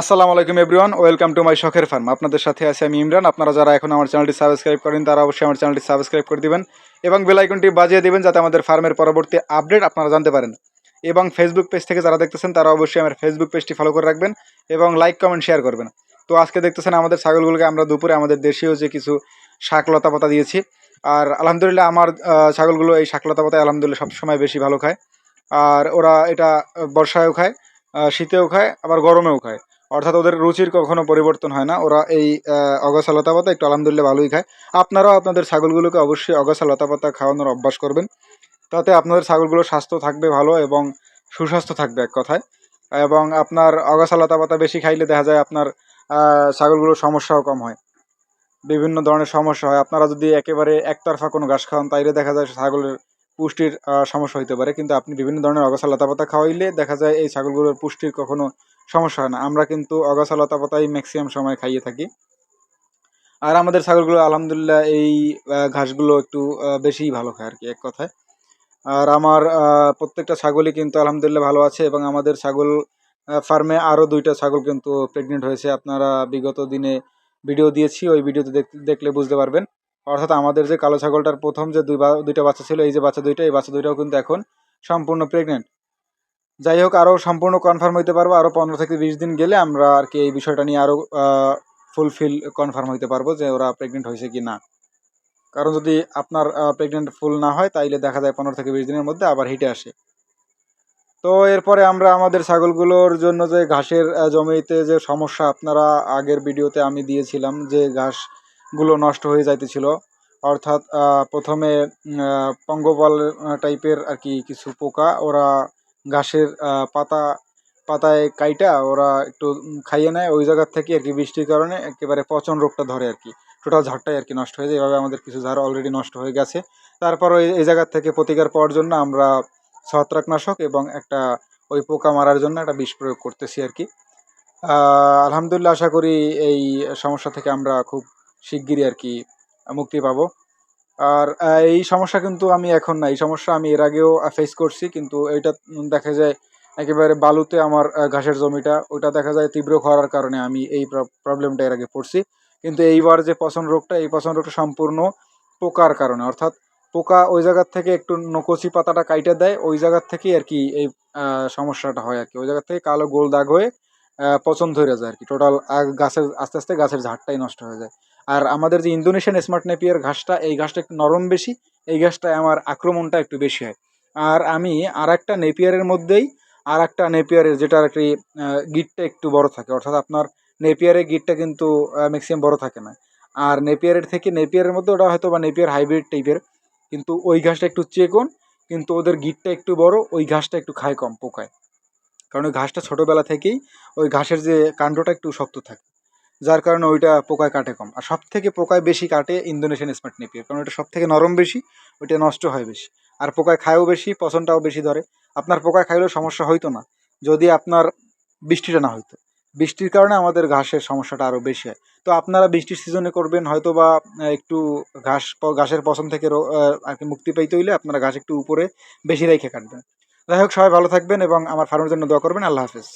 আসসালামু আলাইকুম everyone, welcome to my শখের ফার্ম। আপনাদের সাথে আছি আমি ইমরান। আপনারা যারা এখন আমার চ্যানেলটি সাবস্ক্রাইব করেন তারা অবশ্যই আমার চ্যানেলটি সাবস্ক্রাইব করে দিবেন এবং বেল আইকনটি বাজিয়ে দিবেন যাতে আমাদের ফার্মের পরবর্তী আপডেট আপনারা জানতে পারেন। এবং ফেসবুক পেজ থেকে যারা দেখতেছেন, তারা অবশ্যই আমার ফেসবুক পেজটি ফলো করে রাখবেন এবং লাইক কমেন্ট শেয়ার করবেন। তো আজকে দেখতেছেন আমাদের ছাগলগুলোকে আমরা দুপুরে আমাদের দেশীয় যে কিছু শাক লতা পাতা দিয়েছি। আর আলহামদুলিল্লাহ আমার ছাগলগুলো এই শাক লতা পাতায় আলহামদুলিল্লাহ সবসময় বেশি ভালো খায়। আর ওরা এটা বর্ষায়ও খায় শীতেও খায়, আবার গরমেও খায়। অর্থাৎ ওদের রুচির কখনো পরিবর্তন হয় না। ওরা এই আহ, অগসা লতা পাতা একটু আলহামদুলিল্লাহ ভালোই খায়। আপনারাও আপনাদের ছাগলগুলোকে অবশ্যই অগসা লতা পাতা খাওয়ানোর অভ্যাস করবেন। তাতে আপনাদের ছাগলগুলোর স্বাস্থ্য থাকবে ভালো এবং সুস্বাস্থ্য থাকবে এক কথায়। এবং আপনার অগসা লতা পাতা বেশি খাইলে দেখা যায় আপনার ছাগলগুলোর সমস্যাও কম হয়। বিভিন্ন ধরনের সমস্যা হয়। আপনারা যদি একেবারে একতরফা কোনো ঘাস খাওয়ান তাইলে দেখা যায় ছাগলের পুষ্টির সমস্যা হইতে পারে। কিন্তু আপনি বিভিন্ন ধরনের অগসা লতা পাতা খাওয়াইলে দেখা যায় এই ছাগলগুলোর পুষ্টির কখনো সমস্যা হয় না। আমরা কিন্তু লতা পাতাই ম্যাক্সিমাম সময় খাইয়ে থাকি। আর আমাদের ছাগলগুলো আলহামদুলিল্লাহ এই ঘাসগুলো একটু বেশিই ভালো খায় আর কি এক কথায়। আর আমার প্রত্যেকটা ছাগলই কিন্তু আলহামদুলিল্লাহ ভালো আছে এবং আমাদের ছাগল ফার্মে আরও দুইটা ছাগল কিন্তু প্রেগনেন্ট হয়েছে। আপনারা বিগত দিনে ভিডিও দিয়েছি, ওই ভিডিওতে দেখলে বুঝতে পারবেন। অর্থাৎ আমাদের যে কালো ছাগলটার প্রথম যে দুই দুইটা বাচ্চা ছিল, এই যে বাচ্চা দুইটা, এই বাচ্চা দুইটাও কিন্তু এখন সম্পূর্ণ প্রেগনেন্ট যাই হোক আরও সম্পূর্ণ কনফার্ম হইতে পারব। আরও পনেরো থেকে বিশ দিন গেলে আমরা আর কি এই বিষয়টা নিয়ে আরও ফুলফিল কনফার্ম হইতে পারব যে ওরা প্রেগনেন্ট হয়েছে কি না কারণ যদি আপনার প্রেগনেন্ট ফুল না হয়, তাইলে দেখা যায় পনেরো থেকে বিশ দিনের মধ্যে আবার হিটে আসে। তো এরপরে আমরা আমাদের ছাগলগুলোর জন্য যে ঘাসের জমিতে যে সমস্যা, আপনারা আগের ভিডিওতে আমি দিয়েছিলাম যে ঘাসগুলো নষ্ট হয়ে যাইতেছিল। অর্থাৎ প্রথমে পঙ্গপাল টাইপের আর কি কিছু পোকা ওরা ঘাসের পাতা, পাতায় কাইটা ওরা একটু খাইয়ে নেয়। ওই জায়গার থেকে আর কি বৃষ্টির কারণে একেবারে পচন রোগটা ধরে আর কি। টোটাল ঝাড়টাই আর কি নষ্ট হয়ে যায়। এভাবে আমাদের কিছু ঝাড় অলরেডি নষ্ট হয়ে গেছে। তারপর ওই, এই জায়গার থেকে প্রতিকার পাওয়ার জন্য আমরা ছত্রাকনাশক এবং একটা ওই পোকা মারার জন্য একটা বিষ প্রয়োগ করতেছি আর কি। আলহামদুলিল্লাহ আশা করি এই সমস্যা থেকে আমরা খুব শিগগিরই আর কি মুক্তি পাবো। আর এই সমস্যা কিন্তু আমি এখন না এই সমস্যা আমি এর আগেও ফেস করছি, কিন্তু এটা দেখা যায় একেবারে বালুতে আমার ঘাসের জমিটা, ওটা দেখা যায় তীব্র খরার কারণে আমি এই প্রবলেমটা এর আগে পড়ছি। কিন্তু এইবার যে পচন রোগটা, এই পচন রোগটা সম্পূর্ণ পোকার কারণে। অর্থাৎ পোকা ওই জায়গার থেকে একটু নকচি পাতাটা কাইটে দেয়, ওই জায়গার থেকেই আর কি এই সমস্যাটা হয় আর কি। ওই জায়গার থেকে কালো গোল দাগ হয়ে পচন ধরে যায় আর কি। টোটাল গাছের, আস্তে আস্তে গাছের ঝাড়টাই নষ্ট হয়ে যায়। আর আমাদের যে ইন্দোনেশিয়ান স্মার্ট নেপিয়ার ঘাসটা, এই ঘাসটা একটু নরম বেশি, এই ঘাসটায় আমার আক্রমণটা একটু বেশি হয়। আর আমি আর একটা নেপিয়ারের মধ্যেই আর একটা নেপিয়ারের যেটা আর কি গিটটা একটু বড় থাকে, অর্থাৎ আপনার নেপিয়ারের গিটটা কিন্তু ম্যাক্সিমাম বড় থাকে না। আর নেপিয়ারের থেকে নেপিয়ারের মধ্যে ওটা হয়তো বা নেপিয়ার হাইব্রিড টাইপের কিন্তু ওই ঘাসটা একটু চেকন, কিন্তু ওদের গিটটা একটু বড়, ওই ঘাসটা একটু খায় কম পোকায়। কারণ ওই ঘাসটা ছোটোবেলা থেকেই, ওই ঘাসের যে কাণ্ডটা একটু শক্ত থাকে। যার কারণে ওইটা পোকায় কাটে কম। আর সব থেকে পোকায় বেশি কাটে ইন্দোনেশিয়ান স্মার্ট নেপিয়ার, কারণ ওটা সব থেকে নরম বেশি, ওইটা নষ্ট হয় বেশি। আর পোকায় খায়ও বেশি পছন্দটাও বেশি ধরে। আপনার পোকায় খাইলেও সমস্যা হইতো না, যদি আপনার বৃষ্টিটা না হইতো। বৃষ্টির কারণে আমাদের ঘাসের সমস্যাটা আরও বেশি হয়। তো আপনারা বৃষ্টির সিজনে করবেন হয়তো বা একটু ঘাস ঘাসের পছন্দ থেকে আর কি মুক্তি পাইতে হইলে আপনারা ঘাস একটু উপরে বেশি রেখে কাটবেন। যাই হোক, সবাই ভালো থাকবেন এবং আমার ফার্মের জন্য দোয়া করবেন। আল্লাহ হাফেজ।